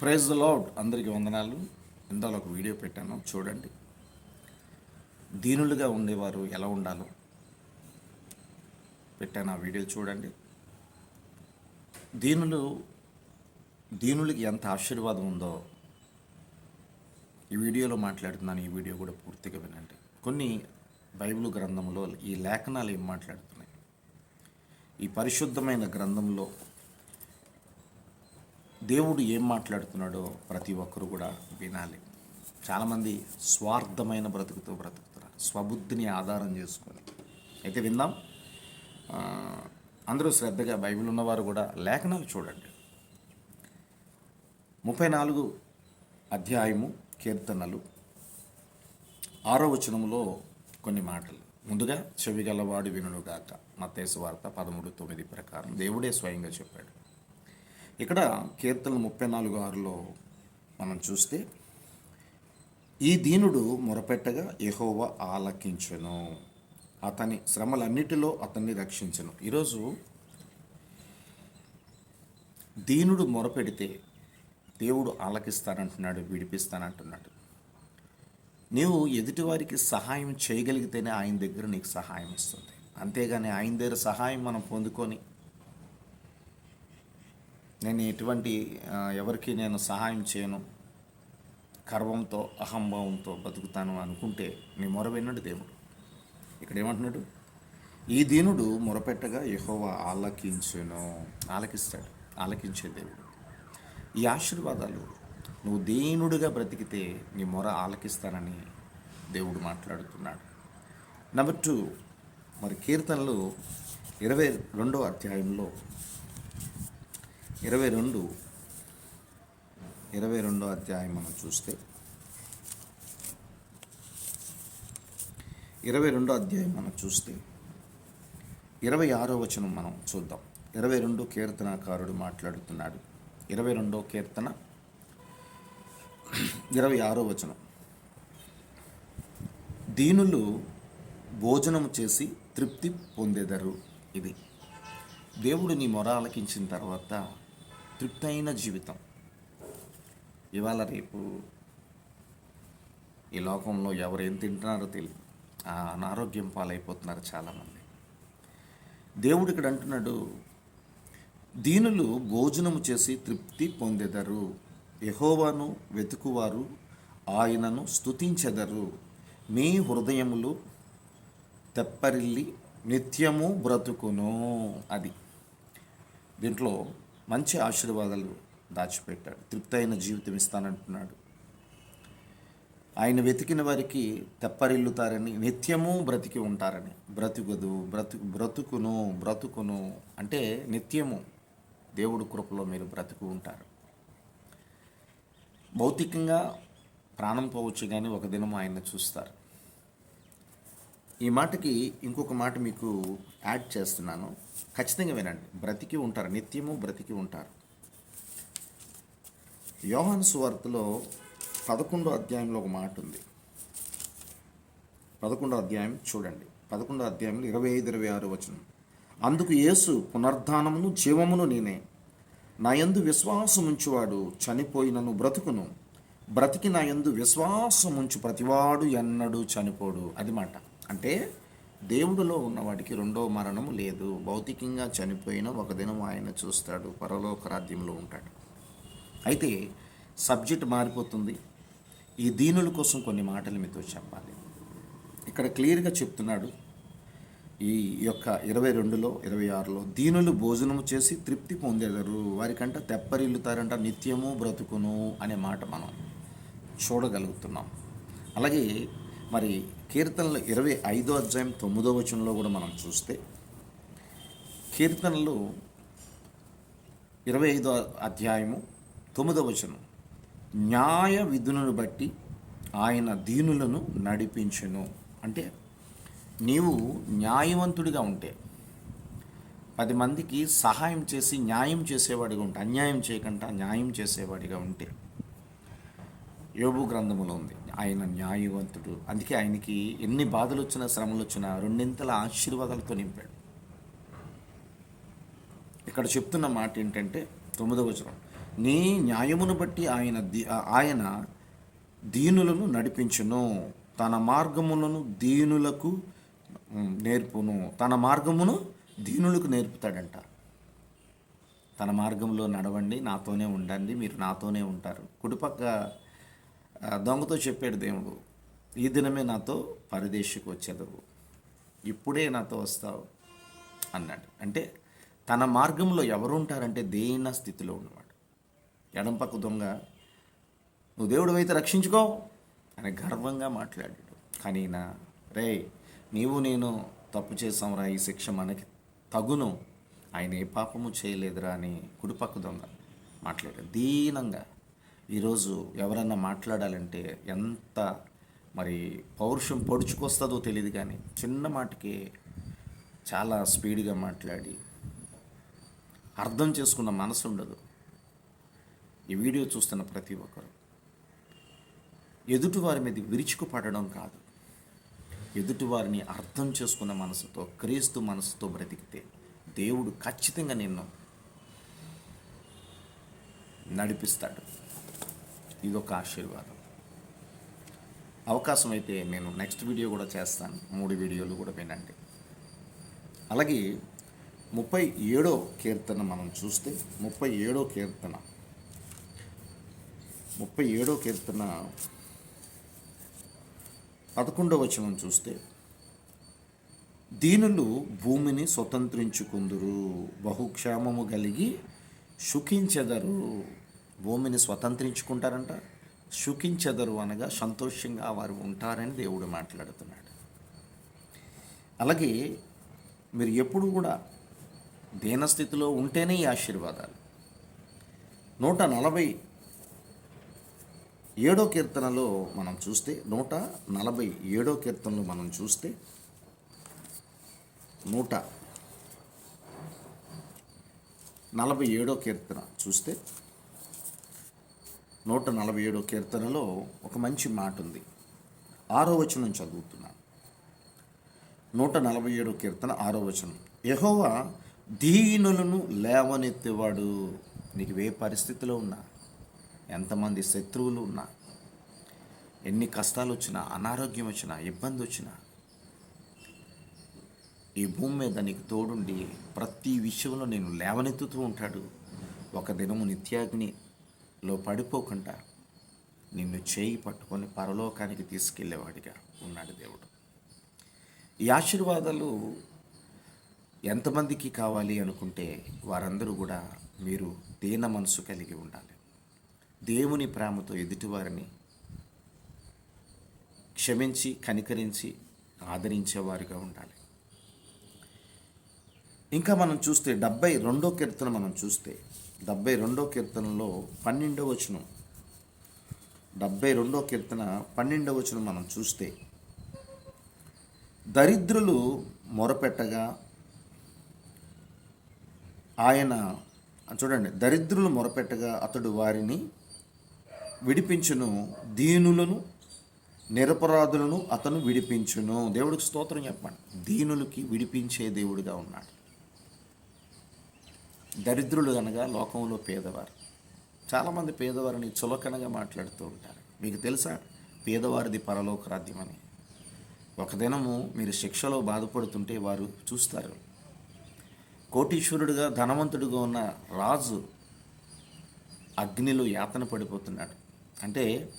Praise lord అందరికీ వందనాలు. ఇందాలో ఒక వీడియో పెట్టాను చూడండి. దీనులుగా ఉండేవారు ఎలా ఉండాలో పెట్టాను ఆ వీడియో చూడండి. దీనులు దీనులకి ఎంత ఆశీర్వాదం ఉందో ఈ వీడియోలో మాట్లాడుతున్నాను. ఈ వీడియో కూడా పూర్తిగా వినండి. కొన్ని బైబిల్ గ్రంథంలో ఈ లేఖనాలు ఏం మాట్లాడుతున్నాయి? ఈ పరిశుద్ధమైన గ్రంథంలో దేవుడు ఏం మాట్లాడుతున్నాడో ప్రతి ఒక్కరు కూడా వినాలి. చాలామంది స్వార్థమైన బ్రతుకుతో బ్రతుకుతున్నారు. స్వబుద్ధిని ఆధారం చేసుకొని. అయితే విందాం. అందరూ శ్రద్ధగా బైబిల్ ఉన్నవారు కూడా లేఖనాలు చూడండి. ముప్పై నాలుగు అధ్యాయము కీర్తనలు. ఆరో వచనంలో కొన్ని మాటలు. ముందుగా చెవిగలవాడు వినుగాక మత్తేసు వార్త పదమూడు తొమ్మిది ప్రకారం దేవుడే స్వయంగా చెప్పాడు. ఇక్కడ కీర్తన ముప్పై నాలుగు ఆరులో మనం చూస్తే ఈ దీనుడు మొరపెట్టగా యహోవ ఆలకించను. అతని శ్రమలన్నిటిలో అతన్ని రక్షించను. ఈరోజు దీనుడు మొరపెడితే దేవుడు ఆలకిస్తానంటున్నాడు విడిపిస్తానంటున్నాడు. నీవు ఎదుటివారికి సహాయం చేయగలిగితేనే ఆయన దగ్గర నీకు సహాయం ఇస్తుంది అంతేగాని ఆయన దగ్గర సహాయం మనం పొందుకొని నేను ఎటువంటి ఎవరికి నేను సహాయం చేయను. గర్వంతో అహంభావంతో బతుకుతాను అనుకుంటే నీ మొర విన్నాడు దేవుడు. ఇక్కడ ఏమంటున్నాడు? ఈ దీనుడు మొరపెట్టగా యహోవా ఆలకించును. ఆలకిస్తాడు. ఆలకించే దేవుడు. ఈ ఆశీర్వాదాలు నువ్వు దీనుడిగా బ్రతికితే నీ మొర ఆలకిస్తానని దేవుడు మాట్లాడుతున్నాడు. నెంబర్ టూ మరి కీర్తనలు ఇరవై రెండో అధ్యాయంలో ఇరవై రెండు. ఇరవై రెండో అధ్యాయం మనం చూస్తే ఇరవై రెండో అధ్యాయం మనం చూస్తే ఇరవై ఆరో వచనం మనం చూద్దాం. ఇరవై రెండు కీర్తనకారుడు మాట్లాడుతున్నాడు. ఇరవై రెండో కీర్తన. ఇరవై ఆరో వచనం. దీనులు భోజనము చేసి తృప్తి పొందేదరు. ఇది దేవుడు నీ మొర ఆలకించిన తర్వాత తృప్తైన జీవితం. ఇవాళ రేపు ఈ లోకంలో ఎవరు ఏం తింటున్నారో తెలియదు ఆ అనారోగ్యం పాలైపోతున్నారు చాలామంది. దేవుడు ఇక్కడ అంటున్నాడు దీనులు భోజనము చేసి తృప్తి పొందెదరు. యహోవాను వెతుకువారు ఆయనను స్తుతించెదరు. మీ హృదయములు తెప్పరిల్లి నిత్యము బ్రతుకును అది. దీంట్లో మంచి ఆశీర్వాదాలు దాచిపెట్టాడు. తృప్తైన జీవితం ఇస్తానంటున్నాడు. ఆయన వెతికిన వారికి తెప్పరిల్లుతారని నిత్యము బ్రతికి ఉంటారని. బ్రతుకుదు బ్రతు బ్రతుకును బ్రతుకును అంటే నిత్యము దేవుడు కృపలో మీరు బ్రతుకు ఉంటారు. భౌతికంగా ప్రాణం పోవచ్చు కానీ ఒక దినం ఆయన చూస్తారు. ఈ మాటకి ఇంకొక మాట మీకు యాడ్ చేస్తున్నాను. ఖచ్చితంగా వినండి. బ్రతికి ఉంటారు. నిత్యము బ్రతికి ఉంటారు. యోహాను సువార్తలో పదకొండో అధ్యాయంలో ఒక మాట ఉంది. పదకొండో అధ్యాయం చూడండి. పదకొండో అధ్యాయంలో ఇరవై ఐదు ఇరవై ఆరు వచనం. అందుకు యేసు పునర్ధానమును జీవమును నేనే. నా యందు విశ్వాసముంచువాడు చనిపోయినను బ్రతుకును. బ్రతికి నా యందు విశ్వాసముంచు ప్రతివాడు ఎన్నడూ చనిపోడు. అది మాట. అంటే దేవుడిలో ఉన్నవాడికి రెండో మరణము లేదు. భౌతికంగా చనిపోయిన ఒక దినం ఆయన చూస్తాడు. పరలోక రాజ్యంలో ఉంటాడు. అయితే సబ్జెక్ట్ మారిపోతుంది. ఈ దీనుల కోసం కొన్ని మాటలు మీతో చెప్పాలి. ఇక్కడ క్లియర్గా చెప్తున్నాడు. ఈ యొక్క ఇరవై రెండులో ఇరవై ఆరులో దీనులు భోజనము చేసి తృప్తి పొందేదారు. వారికంట తెప్పరిల్లుతారంట. నిత్యము బ్రతుకును అనే మాట మనం చూడగలుగుతున్నాం. అలాగే మరి కీర్తనలు ఇరవై ఐదో అధ్యాయం తొమ్మిదో వచనంలో కూడా మనం చూస్తే కీర్తనలు ఇరవై ఐదో అధ్యాయము తొమ్మిదో వచనం. న్యాయ విధులను బట్టి ఆయన దీనులను నడిపించును. అంటే నీవు న్యాయవంతుడిగా ఉంటే పది మందికి సహాయం చేసి న్యాయం చేసేవాడిగా ఉంటే అన్యాయం చేయకుండా న్యాయం చేసేవాడిగా ఉంటే యోబు గ్రంథములో ఉంది. ఆయన న్యాయవంతుడు. అందుకే ఆయనకి ఎన్ని బాధలు వచ్చినా శ్రమలు వచ్చినా రెండింతల ఆశీర్వాదాలతో నింపాడు. ఇక్కడ చెప్తున్న మాట ఏంటంటే తొమ్మిదవ వచనం. నీ న్యాయమును బట్టి ఆయన ఆయన దీనులను నడిపించును. తన మార్గములను దీనులకు నేర్పును. తన మార్గమును దీనులకు నేర్పుతాడంట. తన మార్గంలో నడవండి నాతోనే ఉండండి మీరు నాతోనే ఉంటారు. కుడిపక్క దొంగతో చెప్పాడు దేవుడు ఈ దినమే నాతో పరదేశకు వచ్చేదవు. ఇప్పుడే నాతో వస్తావు అన్నాడు. అంటే తన మార్గంలో ఎవరు ఉంటారంటే దేన స్థితిలో ఉన్నవాడు. ఎడం పక్క దొంగ నువ్వు దేవుడు అయితే రక్షించుకో అని గర్వంగా మాట్లాడాడు. కానీ నా రే నీవు నేను తప్పు చేసాంరా ఈ శిక్ష మనకి తగును ఆయన ఏ పాపము చేయలేదురా అని కుడిపక్క దొంగ మాట్లాడాడు. దీనంగా ఈరోజు ఎవరన్నా మాట్లాడాలంటే ఎంత మరి పౌరుషం పొడుచుకొస్తుందో తెలియదు కానీ చిన్న మాటకి చాలా స్పీడ్గా మాట్లాడి అర్థం చేసుకున్న మనసు ఉండదు. ఈ వీడియో చూస్తున్న ప్రతి ఒక్కరు. ఎదుటివారి మీద విరుచుకుపడడం కాదు. ఎదుటివారిని అర్థం చేసుకున్న మనసుతో క్రీస్తు మనసుతో బ్రతికితే దేవుడు ఖచ్చితంగా నిన్ను నడిపిస్తాడు. ఇదొక ఆశీర్వాదం. అవకాశం అయితే నేను నెక్స్ట్ వీడియో కూడా చేస్తాను. మూడు వీడియోలు కూడా వినండి. అలాగే ముప్పై ఏడో కీర్తన మనం చూస్తే ముప్పై ఏడో కీర్తన. ముప్పై ఏడో కీర్తన పదకొండవ వచనం చూస్తే దీనులు భూమిని స్వతంత్రించుకుందురు బహుక్షేమము కలిగి సుఖించెదరు. భూమిని స్వతంత్రించుకుంటారంట. సుఖించదరు అనగా సంతోషంగా వారు ఉంటారని దేవుడు మాట్లాడుతున్నాడు. అలాగే మీరు ఎప్పుడు కూడా దీనస్థితిలో ఉంటేనే ఈ ఆశీర్వాదాలు. నూట నలభై ఏడో కీర్తనలో మనం చూస్తే నూట నలభై ఏడో కీర్తనలో మనం చూస్తే నూట నలభై ఏడో కీర్తన చూస్తే నూట నలభై ఏడో కీర్తనలో ఒక మంచి మాట ఉంది ఆరో వచనం చదువుతున్నాను. నూట నలభై ఏడో కీర్తన ఆరో వచనం. యహోవా దీనులను లేవనెత్తేవాడు. నీకు ఏ పరిస్థితిలో ఉన్నా ఎంతమంది శత్రువులు ఉన్నా ఎన్ని కష్టాలు వచ్చినా అనారోగ్యం వచ్చినా ఇబ్బంది వచ్చినా ఈ భూమి మీద నీకు తోడుండి ప్రతి విషయంలో నేను లేవనెత్తుతూ ఉంటాడు. ఒక దినము నిత్యాగ్ని లో పడిపోకుండా నిన్ను చేయి పట్టుకొని పరలోకానికి తీసుకెళ్ళేవాడిగా ఉన్నాడు దేవుడు. ఈ ఆశీర్వాదాలు ఎంతమందికి కావాలి అనుకుంటే వారందరూ కూడా మీరు దీన మనసు కలిగి ఉండాలి. దేవుని ప్రేమతో ఎదుటివారిని క్షమించి కనికరించి ఆదరించేవారిగా ఉండాలి. ఇంకా మనం చూస్తే డెబ్బై రెండో కీర్తన మనం చూస్తే డెబ్బై రెండో కీర్తనలో పన్నెండో వచనం. డెబ్బై రెండో కీర్తన పన్నెండో వచనం మనం చూస్తే దరిద్రులు మొరపెట్టగా ఆయన చూడండి దరిద్రులు మొరపెట్టగా అతడు వారిని విడిపించును దీనులను నిరపరాధులను అతను విడిపించును. దేవుడికి స్తోత్రం చెప్పండి. దీనులకి విడిపించే దేవుడిగా ఉన్నాడు. దరిద్రులు అనగా లోకంలో పేదవారు. చాలామంది పేదవారిని చులకనగా మాట్లాడుతూ ఉంటారు. మీకు తెలుసా? పేదవారిది పరలోక రాజ్యమని. ఒక దినము మీరు శిక్షలో బాధపడుతుంటే వారు చూస్తారు. కోటీశ్వరుడుగా ధనవంతుడిగా ఉన్న రాజు అగ్నిలో యాతన పడిపోతున్నాడు. అంటే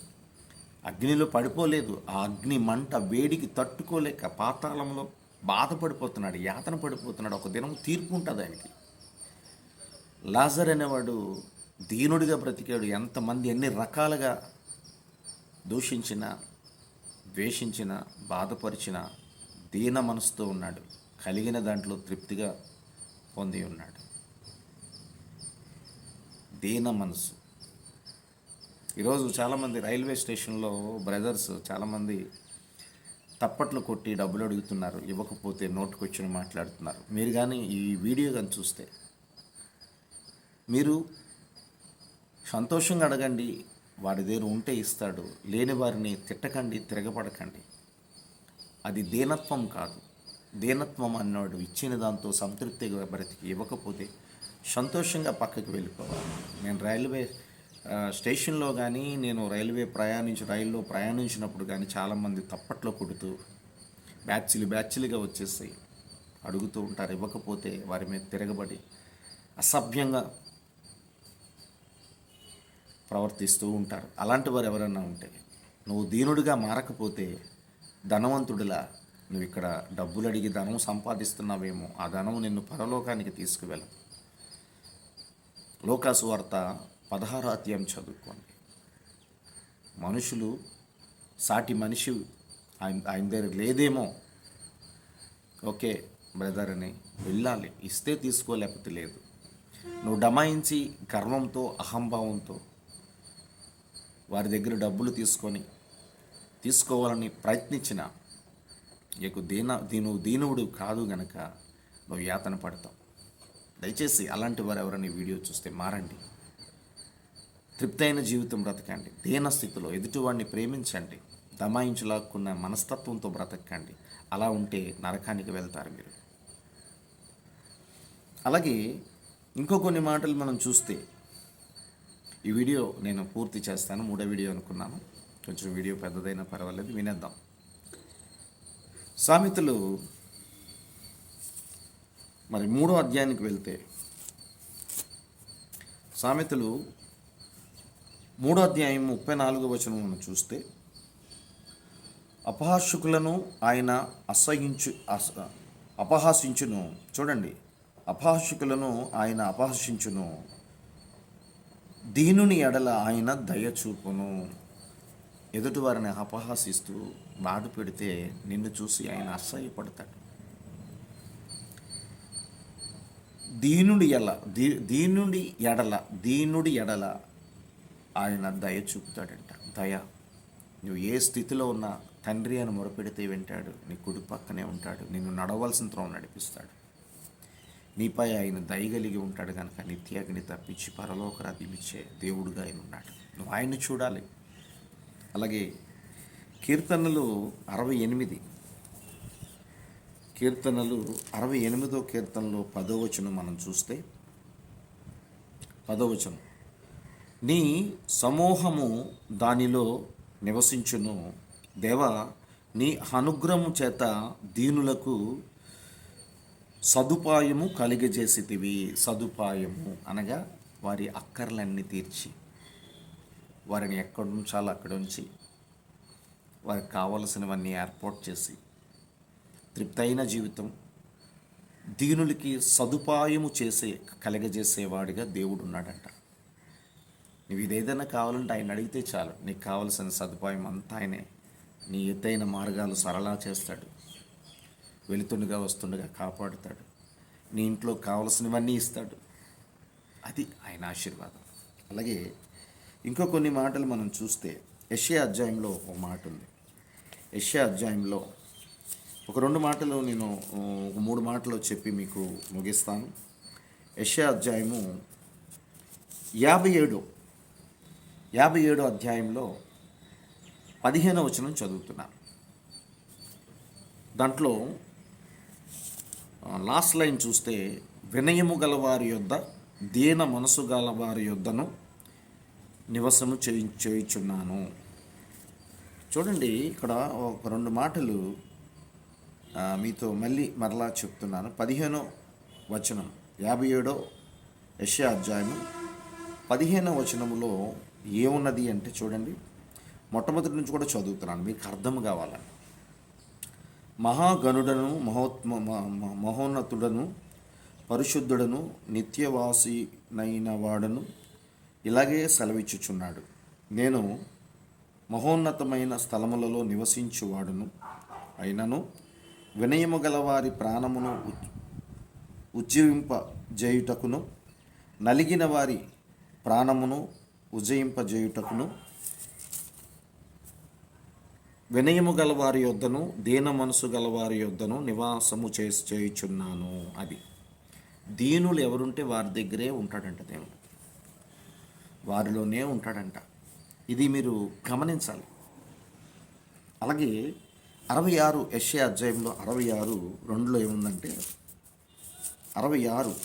అగ్నిలో పడిపోలేదు. ఆ అగ్ని మంట వేడికి తట్టుకోలేక పాతాళంలో బాధపడిపోతున్నాడు యాతన పడిపోతున్నాడు. ఒక దినం తీర్పు ఉంటుంది ఆయనకి. లాజర్ అనేవాడు దీనుడిగా బ్రతికాడు. ఎంతమంది ఎన్ని రకాలుగా దూషించిన ద్వేషించిన బాధపరిచిన దీన మనసుతో ఉన్నాడు. కలిగిన దాంట్లో తృప్తిగా పొంది ఉన్నాడు. దీన మనసు ఈరోజు చాలామంది రైల్వే స్టేషన్లో బ్రదర్స్ చాలామంది తప్పట్లు కొట్టి డబ్బులు అడుగుతున్నారు. ఇవ్వకపోతే నోటుకొచ్చిన మాట్లాడుతున్నారు. మీరు కానీ ఈ వీడియో కానీ చూస్తే మీరు సంతోషంగా అడగండి వాడి దగ్గర ఉంటే ఇస్తాడు లేని వారిని తిట్టకండి తిరగబడకండి. అది దీనత్వం కాదు. దీనత్వం అన్నాడు ఇచ్చిన దాంతో సంతృప్తిగా బ్రతికి ఇవ్వకపోతే సంతోషంగా పక్కకి వెళ్ళిపోవాలి. నేను రైల్వే స్టేషన్లో కానీ నేను రైల్వే ప్రయాణించి రైల్లో ప్రయాణించినప్పుడు కానీ చాలామంది తప్పట్లో కొడుతూ బ్యాచ్లు బ్యాచ్లుగా వచ్చేస్తాయి. అడుగుతూ ఉంటారు ఇవ్వకపోతే వారి మీద తిరగబడి అసభ్యంగా ప్రవర్తిస్తూ ఉంటారు. అలాంటి వారు ఎవరైనా ఉంటే నువ్వు దీనుడిగా మారకపోతే ధనవంతుడిలా నువ్వు ఇక్కడ డబ్బులు అడిగి ధనం సంపాదిస్తున్నావేమో ఆ ధనం నిన్ను పరలోకానికి తీసుకువెళ్ళదు. లోకాసు వార్త పదహారో అధ్యాయం చదువుకోండి. మనుషులు సాటి మనిషి ఆయన ఆయన దగ్గర లేదేమో. ఓకే బ్రదర్ అని వెళ్ళాలి. ఇస్తే తీసుకోలేకపోతే లేదు. నువ్వు డమాయించి గర్వంతో అహంభావంతో వారి దగ్గర డబ్బులు తీసుకొని తీసుకోవాలని ప్రయత్నించిన నీకు దీన దీను దీనువుడు కాదు గనక నువ్వు యాతన పడతావు. దయచేసి అలాంటి వారు ఎవరైనా వీడియో చూస్తే మారండి. తృప్తైన జీవితం బ్రతకండి. దీన స్థితిలో ఎదుటివాడిని ప్రేమించండి. దమాయించులాక్కున్న మనస్తత్వంతో బ్రతకండి. అలా ఉంటే నరకానికి వెళ్తారు మీరు. అలాగే ఇంకో కొన్ని మాటలు మనం చూస్తే ఈ వీడియో నేను పూర్తి చేస్తాను. మూడో వీడియో అనుకున్నాను. కొంచెం వీడియో పెద్దదైనా పర్వాలేదు. వినేద్దాం. సామెతలు. మరి మూడో అధ్యాయానికి వెళ్తే సామెతలు మూడో అధ్యాయం ముప్పై నాలుగో వచనం చూస్తే అపహాసుకులను ఆయన అసహించు అస అపహాసించును. చూడండి. అపహాసుకులను ఆయన అపహసించును. దీనుని ఎడల ఆయన దయ చూపును. ఎదుటివారిని అపహాసిస్తూ బాధ పెడితే నిన్ను చూసి ఆయన అసహ్యపడతాడు. దీనుడి ఎల దీ దీనుడి ఎడల దీనుడి ఎడల ఆయన దయ చూపుతాడంట. దయ. నువ్వు ఏ స్థితిలో ఉన్నా తండ్రి అని మొరపెడితే వింటాడు. నీ కుడి పక్కనే ఉంటాడు. నిన్ను నడవలసిన త్రోవ నడిపిస్తాడు. నీపై ఆయన దయగలిగి ఉంటాడు కనుక నిత్యాగ్ని తప్పించి పరలోకరాతిమిచ్చే దేవుడుగా ఆయన ఉన్నాడు. నువ్వు ఆయన్ని చూడాలి. అలాగే కీర్తనలు అరవై ఎనిమిది. కీర్తనలు అరవై ఎనిమిదో కీర్తనలో పదవచనం మనం చూస్తే పదవచనం నీ సమూహము దానిలో నివసించును. దేవ నీ అనుగ్రహము చేత దీనులకు సదుపాయము కలిగజేసితివి సదుపాయము అనగా వారి అక్కర్లన్నీ తీర్చి వారిని ఎక్కడ ఉంచాలో అక్కడ ఉంచి వారికి కావలసినవన్నీ ఏర్పాటు చేసి తృప్తైన జీవితం దీనులకి సదుపాయము చేసే కలగజేసేవాడిగా దేవుడు ఉన్నాడంట. నువ్వు ఇదేదైనా కావాలంటే ఆయన అడిగితే చాలు. నీకు కావలసిన సదుపాయం అంతా ఆయనే. నీ ఎత్తైన మార్గాలు సరళా చేస్తాడు. వెళుతుండగా వస్తుండగా కాపాడుతాడు. నీ ఇంట్లో కావలసినవన్నీ ఇస్తాడు. అది ఆయన ఆశీర్వాదం. అలాగే ఇంకో కొన్ని మాటలు మనం చూస్తే యష్యా అధ్యాయంలో ఒక మాట ఉంది. యష్యా అధ్యాయంలో ఒక రెండు మాటలు నేను ఒక మూడు మాటలు చెప్పి మీకు ముగిస్తాను. యష్యా అధ్యాయము యాభై ఏడు యాభై ఏడు అధ్యాయంలో పదిహేనవ వచనం చదువుతున్నాను దాంట్లో లాస్ట్ లైన్ చూస్తే వినయము గల వారి యొద్ద దీన మనసు గల వారి యొద్దను నివసము చేయి చేయుచున్నాను. చూడండి ఇక్కడ ఒక రెండు మాటలు మీతో మళ్ళీ మరలా చెప్తున్నాను. పదిహేనో వచనం యాభై ఏడో యష్యా అధ్యాయము పదిహేనో వచనములో ఏమున్నది అంటే చూడండి మొట్టమొదటి నుంచి కూడా చదువుతున్నాను మీకు అర్థం కావాలని. మహాగణుడను మహోత్మ మ- మ- మహోన్నతుడను పరిశుద్ధుడను నిత్యవాసినైన వాడను ఇలాగే సెలవిచ్చుచున్నాడు. నేను మహోన్నతమైన స్థలములలో నివసించువాడును. అయినను వినయము గలవారి ప్రాణమును ఉజ్జీవింపజేయుటకును నలిగిన వారి ప్రాణమును ఉజ్జయింపజేయుటకును వినయము గలవారి యొద్దను దీన మనసు గలవారి యొద్దను నివాసము చేసి చేయుచున్నాను అది. దీనులు ఎవరుంటే వారి దగ్గరే ఉంటాడంట దేవుడు. వారిలోనే ఉంటాడంట. ఇది మీరు గమనించాలి. అలాగే అరవై ఆరు యష్యా అధ్యాయంలో అరవై ఆరు రెండులో ఏముందంటే అరవై ఆరు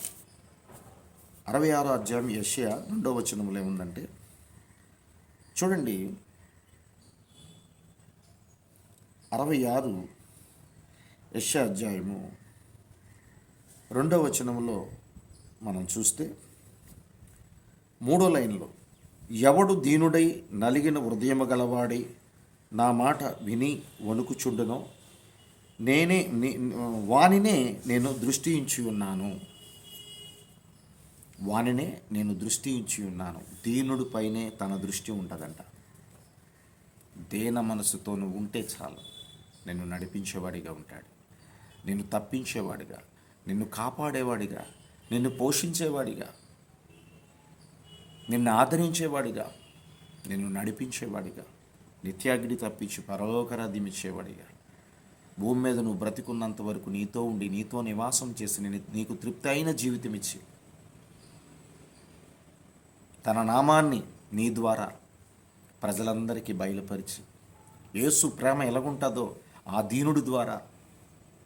అరవై ఆరు అధ్యాయం యష్యా రెండో వచనంలో ఏముందంటే చూడండి అరవై ఆరు యష్యా అధ్యాయము రెండో వచనంలో మనం చూస్తే మూడో లైన్లో ఎవడు దీనుడై నలిగిన హృదయము గలవాడై నా మాట విని వణుకుచుండునో నేనే వానినే నేను దృష్టి ఉంచి ఉన్నాను. వానినే నేను దృష్టి ఉంచి ఉన్నాను. దీనుడి పైనే తన దృష్టి ఉంటుందంట. దేన మనసుతో నువ్వు ఉంటే చాలు. నిన్ను నడిపించేవాడిగా ఉంటాడు. నిన్ను తప్పించేవాడిగా నిన్ను కాపాడేవాడిగా నిన్ను పోషించేవాడిగా నిన్ను ఆదరించేవాడిగా నిన్ను నడిపించేవాడిగా నిత్యాగ్ని తప్పించి పరలోకరాధ్యం ఇచ్చేవాడిగా భూమి మీద నువ్వు బ్రతికున్నంత వరకు నీతో ఉండి నీతో నివాసం చేసి నేను నీకు తృప్తి అయిన జీవితం ఇచ్చి తన నామాన్ని నీ ద్వారా ప్రజలందరికీ బయలుపరిచి యేసు ప్రేమ ఎలాగుంటుందో ఆ దీనుడి ద్వారా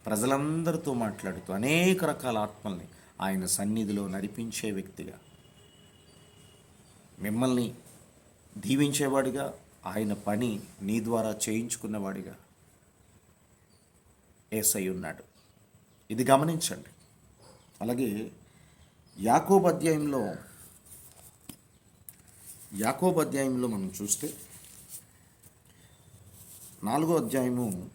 ప్రజలందరితో మాట్లాడుతూ అనేక రకాల ఆత్మల్ని ఆయన సన్నిధిలో నడిపించే వ్యక్తిగా మిమ్మల్ని దీవించేవాడిగా ఆయన పని నీ ద్వారా చేయించుకున్నవాడిగా ఏసై ఉన్నాడు. ఇది గమనించండి. అలాగే యాకోబ్ అధ్యాయంలో యాకోబ్ అధ్యాయంలో మనం చూస్తే నాలుగో అధ్యాయము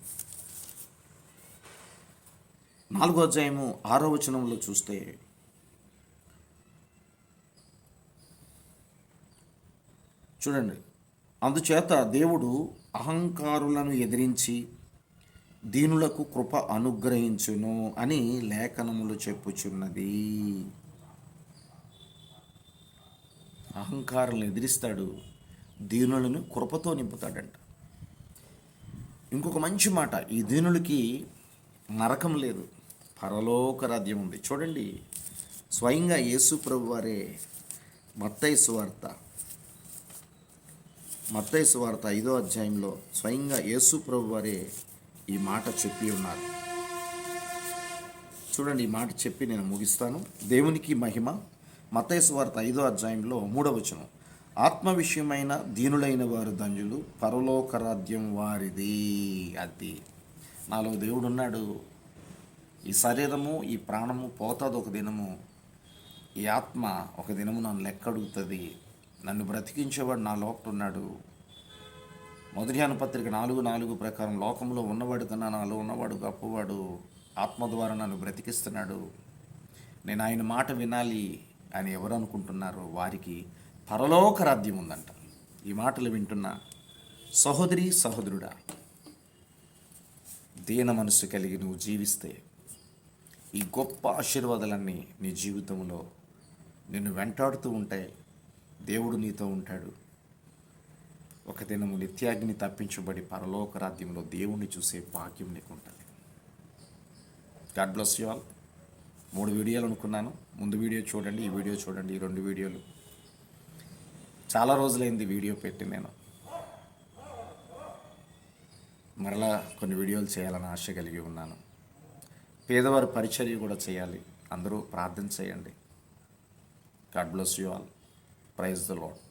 నాలుగో అధ్యాయము ఆరో వచనంలో చూస్తే చూడండి. అందుచేత దేవుడు అహంకారులను ఎదిరించి దీనులకు కృప అనుగ్రహించును అని లేఖనములు చెప్పుచున్నది. అహంకారులను ఎదిరిస్తాడు దీనులను కృపతో నింపుతాడంట. ఇంకొక మంచి మాట ఈ దీనులకి నరకం లేదు పరలోక రాజ్యం ఉంది. చూడండి స్వయంగా యేసు ప్రభు వారే మత్తయి సువార్త మత్తయి సువార్త ఐదో అధ్యాయంలో స్వయంగా యేసు ప్రభు వారే ఈ మాట చెప్పి ఉన్నారు. చూడండి ఈ మాట చెప్పి నేను ముగిస్తాను. దేవునికి మహిమ. మత్తయి సువార్త ఐదో అధ్యాయంలో మూడవచనం ఆత్మ విషయమైన దీనులైన వారు ధన్యులు పరలోకరాజ్యం వారిది. అది నాలో దేవుడు ఉన్నాడు ఈ శరీరము ఈ ప్రాణము పోతుంది ఒక దినము. ఈ ఆత్మ ఒక దినము నన్ను లెక్కడుగుతుంది. నన్ను బ్రతికించేవాడు నా లోపల ఉన్నాడు మొదటి పత్రిక నాలుగు నాలుగు ప్రకారం లోకంలో ఉన్నవాడు కన్నా నాలో ఉన్నవాడు గొప్పవాడు. ఆత్మ ద్వారా నన్ను బ్రతికిస్తున్నాడు. నేను ఆయన మాట వినాలి అని ఎవరు అనుకుంటున్నారో వారికి పరలోక రాజ్యం ఉందంట. ఈ మాటలు వింటున్న సహోదరి సహోదరుడా దీన మనసు కలిగి నువ్వు జీవిస్తే ఈ గొప్ప ఆశీర్వాదాలన్నీ నీ జీవితంలో నిన్ను వెంటాడుతూ ఉంటాయి. దేవుడు నీతో ఉంటాడు. ఒక దినము నిత్యాగ్ని తప్పించబడి పరలోక రాజ్యంలో దేవుణ్ణి చూసే భాగ్యం నీకు ఉంటుంది గాడ్ బ్లస్ యు ఆల్. మూడు వీడియోలు అనుకున్నాను. ముందు వీడియో చూడండి ఈ వీడియో చూడండి ఈ రెండు వీడియోలు. చాలా రోజులైంది వీడియో పెట్టి నేను. మరలా కొన్ని వీడియోలు చేయాలని ఆశ కలిగి ఉన్నాను. పేదవారి పరిచర్య కూడా చేయాలి. అందరూ ప్రార్థన చేయండి. God bless you all. Praise the lord